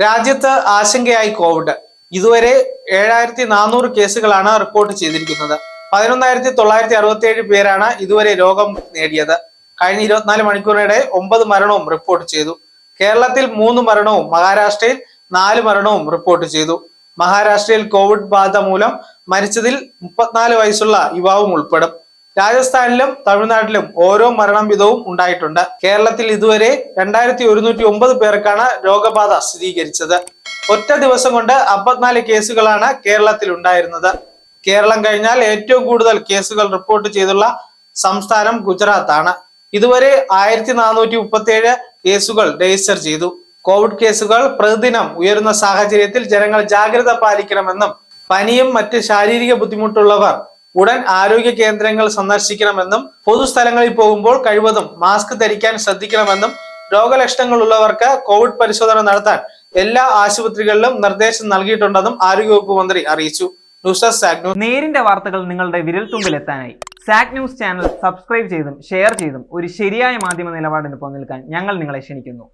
രാജ്യത്ത് ആശങ്കയായി കോവിഡ് ഇതുവരെ ഏഴായിരത്തി നാനൂറ് കേസുകളാണ് റിപ്പോർട്ട് ചെയ്തിരിക്കുന്നത്. പതിനൊന്നായിരത്തി തൊള്ളായിരത്തി അറുപത്തി ഏഴ് പേരാണ് ഇതുവരെ രോഗം നേടിയത്. കഴിഞ്ഞ ഇരുപത്തിനാല് മണിക്കൂറിനിടെ ഒമ്പത് മരണവും റിപ്പോർട്ട് ചെയ്തു. കേരളത്തിൽ മൂന്ന് മരണവും മഹാരാഷ്ട്രയിൽ നാല് മരണവും റിപ്പോർട്ട് ചെയ്തു. മഹാരാഷ്ട്രയിൽ കോവിഡ് ബാധ മൂലം മരിച്ചതിൽ മുപ്പത്തിനാല് വയസ്സുള്ള യുവാവും ഉൾപ്പെടും. രാജസ്ഥാനിലും തമിഴ്നാട്ടിലും ഓരോ മരണം വീതവും ഉണ്ടായിട്ടുണ്ട്. കേരളത്തിൽ ഇതുവരെ രണ്ടായിരത്തി ഒരുന്നൂറ്റി ഒമ്പത് പേർക്കാണ് രോഗബാധ സ്ഥിരീകരിച്ചത്. ഒറ്റ ദിവസം കൊണ്ട് അമ്പത്തിനാല് കേസുകളാണ് കേരളത്തിൽ ഉണ്ടായിരുന്നത്. കേരളം കഴിഞ്ഞാൽ ഏറ്റവും കൂടുതൽ കേസുകൾ റിപ്പോർട്ട് ചെയ്തുള്ള സംസ്ഥാനം ഗുജറാത്താണ്. ഇതുവരെ ആയിരത്തി നാനൂറ്റി മുപ്പത്തി ഏഴ് കേസുകൾ രജിസ്റ്റർ ചെയ്തു. കോവിഡ് കേസുകൾ പ്രതിദിനം ഉയരുന്ന സാഹചര്യത്തിൽ ജനങ്ങൾ ജാഗ്രത പാലിക്കണമെന്നും പനിയും മറ്റ് ശാരീരിക ബുദ്ധിമുട്ടുള്ളവർ ഉടൻ ആരോഗ്യ കേന്ദ്രങ്ങൾ സന്ദർശിക്കണമെന്നും പൊതുസ്ഥലങ്ങളിൽ പോകുമ്പോൾ കഴിവതും മാസ്ക് ധരിക്കാൻ ശ്രദ്ധിക്കണമെന്നും രോഗലക്ഷണങ്ങൾ ഉള്ളവർക്ക് കോവിഡ് പരിശോധന നടത്താൻ എല്ലാ ആശുപത്രികളിലും നിർദ്ദേശം നൽകിയിട്ടുണ്ടെന്നും ആരോഗ്യവകുപ്പ് മന്ത്രി അറിയിച്ചു. നേരിന്റെ വാർത്തകൾ നിങ്ങളുടെ വിരൽത്തുമ്പിൽ എത്താനായി സാക് ന്യൂസ് ചാനൽ സബ്സ്ക്രൈബ് ചെയ്തും ഷെയർ ചെയ്തും ഒരു ശരിയായ മാധ്യമ നിലപാടിന് പോകാൻ ഞങ്ങൾ നിങ്ങളെ ക്ഷണിക്കുന്നു.